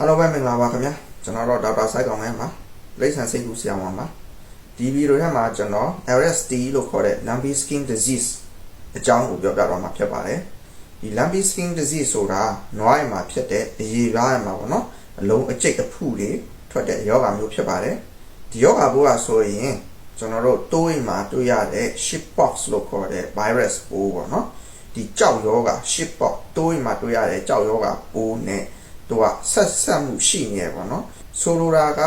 အားလုံးပဲမင်္ဂလာပါခင်ဗျာကျွန်တော်တော့ဒေါက်တာစိုက်ကောင်လဲပါလိမ့်ဆန်စိတ်ကူဆရာဝန်ပါဒီဗီဒီယိုထဲမှာကျွန်တော် LSD လို့ခေါ်တဲ့ lumpy skin disease အကြောင်းကိုပြောပြတော့မှာဖြစ်ပါတယ်ဒီ lumpy skin disease ဆိုတာနွားရမှာဖြစ်တဲ့အရေပြားရမှာပေါ့နော်အလုံးအကျိတ်အဖုတွေထွက်တဲ့ယောဂမျိုးဖြစ်ပါတယ်ဒီယောဂပိုးကဆိုရင်ကျွန်တော်တို့တိုးအိမ်မှာတွေ့ရတဲ့ shippox လို့ခေါ်တဲ့ virus ပိုးပေါ့နော်ဒီကြောက်ယောဂ shippox တိုးအိမ်မှာတွေ့ရတဲ့ကြောက်ယောဂပိုးနဲ့ သူကဆက်ဆက်မှုရှိနေရပေါ့နော်ဆိုလိုတာက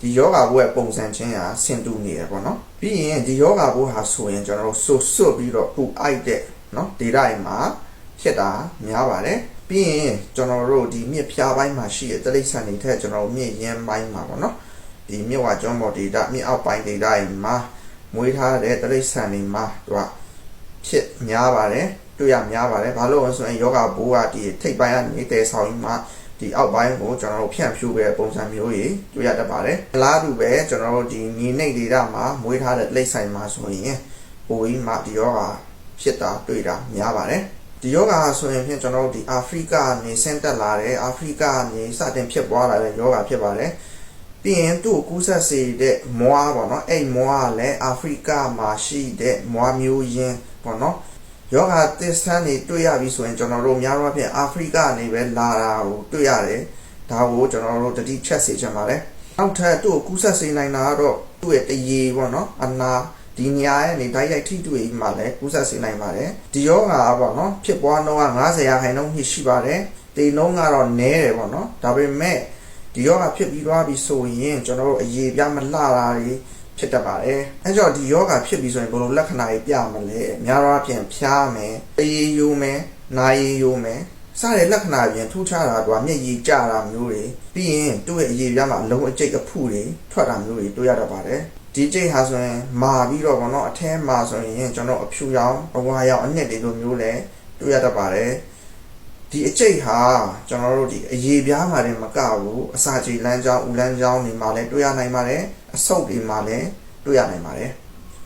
ဒီယောဂဘိုးရဲ့ပုံစံချင်းဟာဆင်တူနေရပေါ့နော်ပြီးရင်ဒီယောဂဘိုးဟာဆိုရင်ကျွန်တော်တို့ဆွဆွပြီးတော့ပူအိုက်တဲ့နော်ဒေတာတွေမှာဖြစ်တာများပါတယ်ပြီးရင်ကျွန်တော်တို့ဒီမြစ်ဖြားပိုင်းမှာရှိတဲ့တိရစ္ဆာန်တွေထက်ကျွန်တော်တို့မြစ်ရင်းပိုင်းမှာပေါ့နော်ဒီမြစ်ဝကျွန်းပေါ်ဒေတာမြစ်အောက်ပိုင်းဒေတာတွေမှာမွေးထားတဲ့တိရစ္ဆာန်တွေမှာသူကဖြစ်များပါတယ် တွေ့ရများပါတယ်ဘာလို့လဲဆိုရင်ယောဂဘိုးကဒီထိပ်ပိုင်းကနေတဲဆောင်ကြီးမှာဒီအောက်ပိုင်းကိုကျွန်တော်တို့ဖြန့်ဖြူးခဲ့တဲ့ပုံစံမျိုးကြီးတွေ့ရတတ်ပါတယ်အလားတူပဲကျွန်တော်တို့ဒီညီနှိတ်ဒေတာမှာမွေးထားတဲ့လိပ်ဆိုင်မှာဆိုရင်ပိုကြီးမှာဒီယောဂဖြစ်တာတွေ့တာများပါတယ်ဒီယောဂါဆိုရင်ဖြင့်ကျွန်တော်တို့ဒီအာဖရိကနေဆင်းသက်လာတဲ့အာဖရိကနေစတင်ဖြစ်ပွားလာတဲ့ယောဂါဖြစ်ပါတယ်ပြီးရင်သူ့ကိုကူးဆက်စေတဲ့မွားပေါ့နော်အဲ့မွားကလည်းအာဖရိကမှာရှိတဲ့မွားမျိုးရင်းပေါ့နော် ယောဂသစ္စာနေတွေ့ရပြီဆိုရင်ကျွန်တော်တို့များတော့ဖြင့်အာဖရိကနေပဲလာတာကိုတွေ့ရတယ်ဒါကိုကျွန်တော်တို့တတိချက်စေချင်ပါတယ်နောက်ထပ်သူ့ကိုကူးဆက်စေနိုင်တာကတော့သူ့ရဲ့တရေပေါ့နော်အနာဒီညာရဲ့နေတိုက်ရိုက်ထိတွေ့မှာလည်းကူးဆက်စေနိုင်ပါတယ်ဒီယောဂါပေါ့နော်ဖြစ်ပွားနှုန်းက90ရာခိုင်နှုန်းထိရှိပါတယ်တေနှုန်းကတော့နည်းတယ်ပေါ့နော်ဒါပေမဲ့ဒီယောဂါဖြစ်ပြီးသွားပြီဆိုရင်ကျွန်တော်တို့အရေးပြမလှတာတွေ ဖြစ်တတ်ပါတယ်အဲကြောင့်ဒီယောဂါဖြစ်ပြီးဆိုရင်ဘယ်လိုလက္ခဏာတွေပြမလဲအများအားဖြင့်ဖျားမယ်အေးယိုမယ်နာရီယိုမယ်စတဲ့လက္ခဏာပြင်ထူးခြားတာကမျက်ရည်ကျတာမျိုးတွေပြီးရင်သူ့ရဲ့အရေးပြမှာအလုံးအကျိတ်အဖုတွေထွက်တာမျိုးတွေတွေ့ရတတ်ပါတယ်ဒီကျိတ်ဟာဆိုရင်မာပြီးတော့ဘောနော်အထဲမှာဆိုရင်ကျွန်တော်အဖြူရောင်အဝါရောင်အနှစ်တွေလိုမျိုးလဲတွေ့ရတတ်ပါတယ် ဒီအကျိတ်ဟာကျွန်တော်တို့ဒီအရေးပြားမှာတင်မကဘူးအစာချေလမ်းကြောင်းဦးလမ်းကြောင်းတွေမှာလည်းတွေ့ရနိုင်ပါတယ်အဆုပ်တွေမှာလည်းတွေ့ရနိုင်ပါတယ်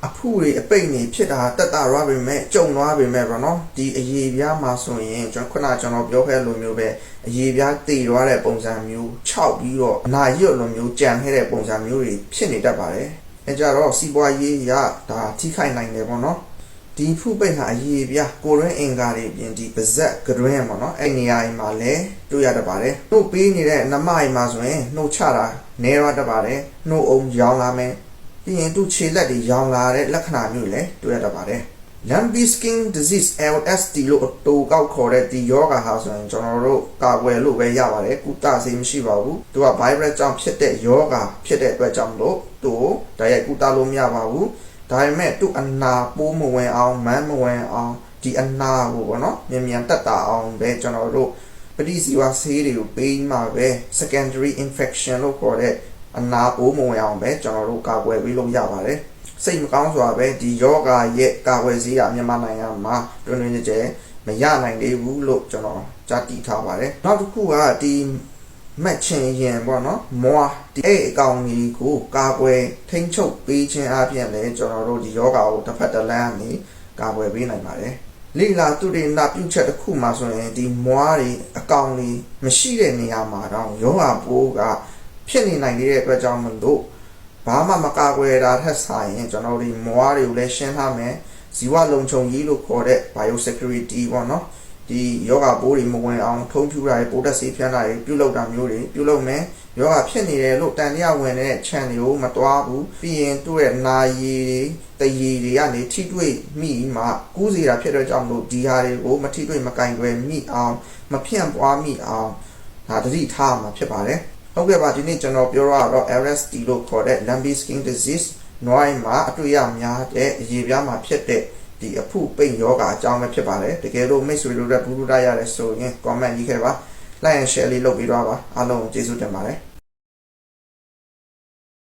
အဖုတွေအပိတ်နေဖြစ်တာတက်တာရပါပဲမဲ့ကြုံသွားပါပဲဗောနော်ဒီအရေးပြားမှာဆိုရင်ကျွန်တော်ခုနကျွန်တော်ပြောခဲ့လိုမျိုးပဲအရေးပြားတည်သွားတဲ့ပုံစံမျိုးခြောက်ပြီးတော့အနာရွတ်လိုမျိုးကြံခဲ့တဲ့ပုံစံမျိုးတွေဖြစ်နေတတ်ပါတယ်အဲကြတော့စီးပွားရေးရဒါထိခိုက်နိုင်တယ်ဗောနော် ဒီဖုပိတ်ဟာအရေးပြားကိုရွန်းအင်္ဂါတွေပြင်ဒီပါဇက်ကရွန်းပေါ့နော်အဲ့နေရာတွေမှာလည်းတွေ့ရတတ်ပါတယ်နှုတ်ပေးနေတဲ့နမအိမ်မှာဆိုရင်နှုတ်ချတာနေရတတ်ပါတယ်နှုတ်အောင်ရောင်းလာမယ်ပြီးရင်သူ့ခြေလက်တွေရောင်လာတဲ့လက္ခဏာမျိုးလည်းတွေ့ရတတ်ပါတယ် Lumpy skin disease LSD လို့အတူကောက်ခေါ်တဲ့ဒီယောဂါဟာဆိုရင်ကျွန်တော်တို့ကာကွယ်လို့ပဲရပါတယ်ကုသဆေးမရှိပါဘူးသူက virus ကြောင့်ဖြစ်တဲ့ယောဂါဖြစ်တဲ့အတွက်ကြောင့်မလို့သူ့ကိုတိုက်ရိုက်ကုသလို့မရပါဘူး ဒါပေမဲ့သူ့အနာပိုးမဝင်အောင်မန်းမဝင်အောင်ဒီအနာကိုပေါ့နော်မြန်မြန်တက်တာအောင်ပဲကျွန်တော်တို့ပဋိဇီဝဆေးတွေကိုပေးမှပဲ secondary infection လို့ခေါ်တဲ့အနာပိုးမဝင်အောင်ပဲကျွန်တော်တို့ကာကွယ်ပေးလို့ရပါတယ်စိတ်မကောင်းစွာပဲဒီယောဂရဲ့ကာကွယ်ဆေးကမြန်မာနိုင်ငံမှာတွင်တွင်ကြဲကြဲမရနိုင်သေးဘူးလို့ကျွန်တော်ကြားသိထားပါတယ်နောက်တစ်ခုကဒီ မက်ချင်ရင်ပေါ့နော်မွာဒီအဲ့အကောင်ကြီးကိုကာကွယ်ထိန်းချုပ်ပေးခြင်းအပြင်လည်းကျွန်တော်တို့ဒီယောဂကိုတစ်ဖက်တစ်လမ်းကနေကာကွယ်ပေးနိုင်ပါတယ်လိလာသူတွေနာပြုတ်ချက်တစ်ခုမှာဆိုရင်ဒီမွားတွေအကောင်တွေမရှိတဲ့နေရာမှာတော့ယောဂပိုးကဖြစ်နေနိုင်တဲ့အတွက်ကြောင့်မလို့ဘာမှမကာကွယ်တာထက်ဆိုင်ရင်ကျွန်တော်တို့မွားတွေကိုလည်းရှင်းထားမယ်ဇီဝလုံခြုံရေးလို့ခေါ်တဲ့ biosecurity ပေါ့နော် ဒီယောဂပိုးတွေမဝင်အောင်ထုံးဖြူတာတွေပိုးတက်ဆေးဖြန်းတာတွေပြုလုပ်တာမျိုးတွေပြုလုပ်မယ်ယောဂဖြစ်နေတယ်လို့တန်တရားဝင်တဲ့ channel တွေကိုမတွားဘူးပြီးရင်သူ့ရဲ့နာရည်တွေတရည်တွေကနေထိတွေ့မိမှကူးစီတာဖြစ်တဲ့ကြောင့်လို့ဒီဟာတွေကိုမထိတွေ့မကင်ွယ်မိအောင်မဖြန့်ပွားမိအောင်ဒါတတိထားမှာဖြစ်ပါတယ်ဟုတ်ကဲ့ပါဒီနေ့ကျွန်တော်ပြောရတော့ LSD လို့ခေါ်တဲ့ lumpy skin disease နွိုင်းမှာအတွေ့ရများတဲ့အရေးပြားမှာဖြစ်တဲ့ ဒီအဖုပိတ်ယောဂအကြောင်းပဲဖြစ်ပါတယ်တကယ်လို့မိတ်ဆွေတို့လည်းဘူးဘူးတရတယ်ဆိုရင် comment ရေးခဲ့ပါ like and share လေးလုပ်ပြီးတော့ပါအားလုံးကျေးဇူးတင်ပါတယ်